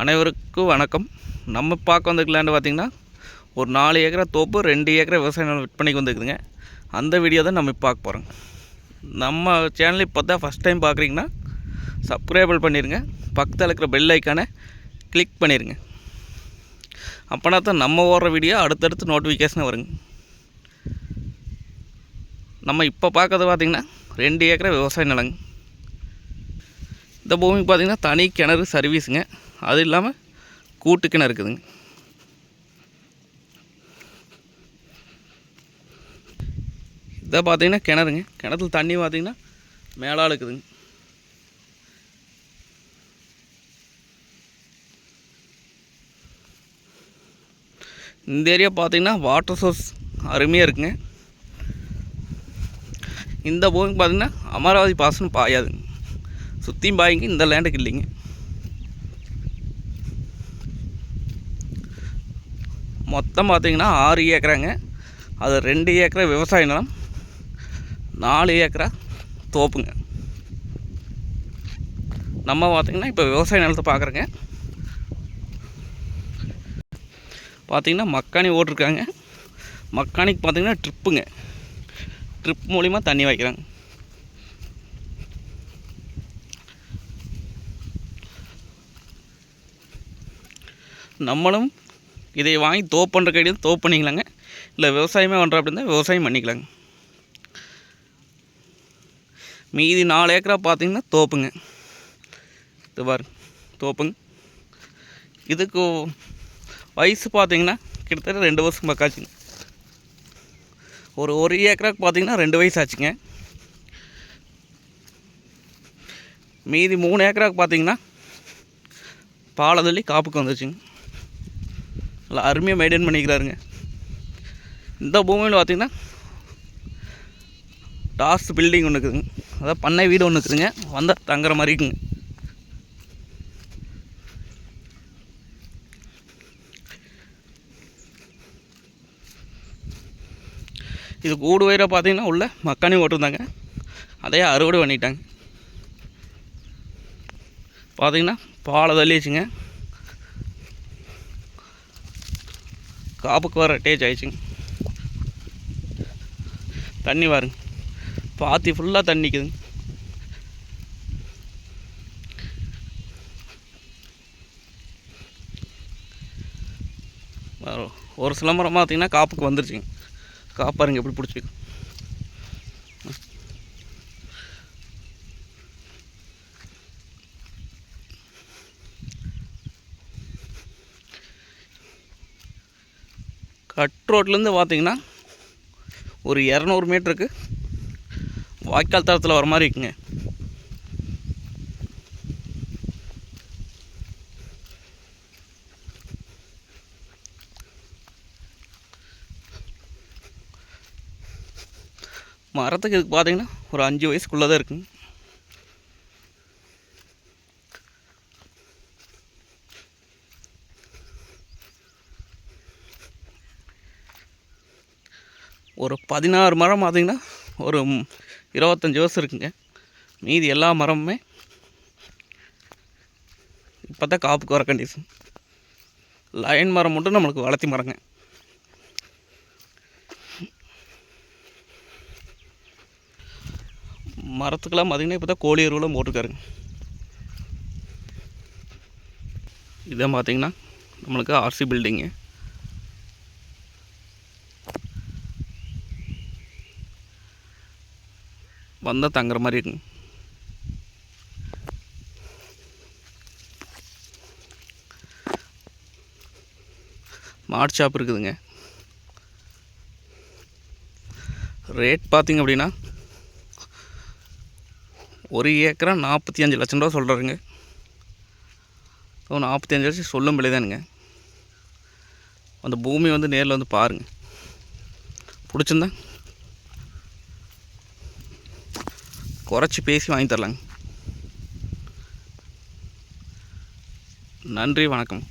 அனைவருக்கும் வணக்கம். நம்ம பார்க்க வந்திருக்கலான்னு பார்த்தீங்கன்னா ஒரு நாலு ஏக்கரா தோப்பு ரெண்டு ஏக்கரா விவசாய நிலம் விற்பனைக்கு வந்துருக்குதுங்க. அந்த வீடியோ தான் நம்ம பார்க்க போகிறோம் நம்ம சேனல் இப்போ தான் ஃபஸ்ட் டைம் பார்க்குறீங்கன்னா சப்ஸ்கிரைபிள் பண்ணிடுங்க பக்கத்தில் இருக்கிற பெல் ஐக்கானை கிளிக் பண்ணிடுங்க அப்போனா தான் நம்ம ஓடுற வீடியோ அடுத்தடுத்து நோட்டிஃபிகேஷன் வருங்க. நம்ம இப்போ பார்க்கறது பார்த்திங்கன்னா ரெண்டு ஏக்கரா விவசாய நிலங்க. இந்த பூமிக்கு பார்த்திங்கன்னா தனி கிணறு சர்வீஸுங்க அது இல்லாமல் கூட்டு கிணறு இருக்குதுங்க. இதை பார்த்தீங்கன்னா கிணறுங்க. கிணத்துல தண்ணி பார்த்தீங்கன்னா மேலால் இருக்குதுங்க. இந்த ஏரியா பார்த்தீங்கன்னா வாட்டர் சோர்ஸ் அருமையாக இருக்குங்க. இந்த பூமிக்கு பார்த்தீங்கன்னா அமராவதி பாசனம் பாயாதுங்க. சுற்றியும் பாயுங்க இந்த லேண்டுக்கு இல்லைங்க. மொத்தம் பார்த்திங்கன்னா ஆறு ஏக்கராங்க. அது ரெண்டு ஏக்கரா விவசாய நிலம் நாலு ஏக்கரா தோப்புங்க. நம்ம பார்த்திங்கன்னா இப்போ விவசாய நிலத்தை பார்க்குறோங்க. பார்த்திங்கன்னா மக்கானி ஓட்டிருக்காங்க. மக்கானிக்கு பார்த்திங்கன்னா ட்ரிப்புங்க. ட்ரிப் மூலிமா தண்ணி வைக்கிறாங்க. நம்மளும் இதை வாங்கி தோப்பு பண்ணுற கையில் தோப்பு பண்ணிக்கலாங்க. இல்லை விவசாயமே பண்ணுற அப்படின்னா விவசாயம் பண்ணிக்கலாங்க. மீதி நாலு ஏக்கரா பார்த்தீங்கன்னா தோப்புங்க. இது பாருங்க தோப்புங்க. இதுக்கு வயசு பார்த்தீங்கன்னா கிட்டத்தட்ட ரெண்டு வருஷம் பக்காச்சுங்க ஒரு ஒரு ஏக்கராக்கு பார்த்தீங்கன்னா ரெண்டு வயசு ஆச்சுங்க. மீதி மூணு ஏக்கராக்கு பார்த்தீங்கன்னா பாலதள்ளி காப்புக்கு வந்துச்சுங்க நல்லா அருமையாக மெயின்டைன் பண்ணிக்கிறாருங்க. இந்த பூமியில் பார்த்திங்கன்னா டாஸ் பில்டிங் ஒன்று இருக்குதுங்க. அதாவது பண்ணை வீடு ஒன்று இருக்குதுங்க. வந்தால் தங்குற மாதிரி இருக்குங்க. இது கூடு வயிறாக பார்த்தீங்கன்னா உள்ள மக்கானி ஓட்டிருந்தாங்க அதையே அறுவடை பண்ணிட்டாங்க. பார்த்தீங்கன்னா பாலை தள்ளிச்சுங்க காப்புக்கு வர டேஜ் ஆயிடுச்சுங்க. தண்ணி பாருங்க. பாத்தி ஃபுல்லாக தண்ணிக்குதுங்க ஒரு சிலம்பரம் பார்த்தீங்கன்னா காப்புக்கு வந்துருச்சுங்க. காப்பாருங்க எப்படி பிடிச்சிருக்கு. கட் ரோட்லேருந்து பார்த்தீங்கன்னா ஒரு இரநூறு மீட்டருக்கு வாய்க்கால் தரத்தில் வர மாதிரி இருக்குங்க. மரத்துக்கு இதுக்கு பார்த்தீங்கன்னா ஒரு அஞ்சு வயசுக்குள்ளே தான் இருக்குங்க. ஒரு பதினாறு மரம் பார்த்திங்கன்னா ஒரு இருபத்தஞ்சி வருஷம் இருக்குங்க. மீதி எல்லா மரமுமே இப்போ தான் காப்புக்கு வர கண்டிஷன் லைன் மரம் மட்டும் நம்மளுக்கு வளர்த்தி மரங்க. மரத்துக்கெல்லாம் பார்த்தீங்கன்னா இப்போ தான் கோழி எருவெல்லாம் போட்டிருக்காருங்க. இதை பார்த்தீங்கன்னா நம்மளுக்கு ஆர்சி பில்டிங்கு வந்தால் தங்குற மாதிரி இருக்குங்க மாட் ஷாப் இருக்குதுங்க. ரேட் பார்த்திங்க அப்படின்னா ஒரு ஏக்கரா நாற்பத்தி அஞ்சு லட்சம் ரூபா சொல்கிறாருங்க ஸோ நாற்பத்தி அஞ்சு லட்சம் சொல்லும் விலைதானுங்க அந்த பூமி வந்து நேரில் வந்து பாருங்கள் பிடிச்சிருந்தா? குறைச்சி பேசி வாங்கி தரலாங்க. நன்றி வணக்கம்.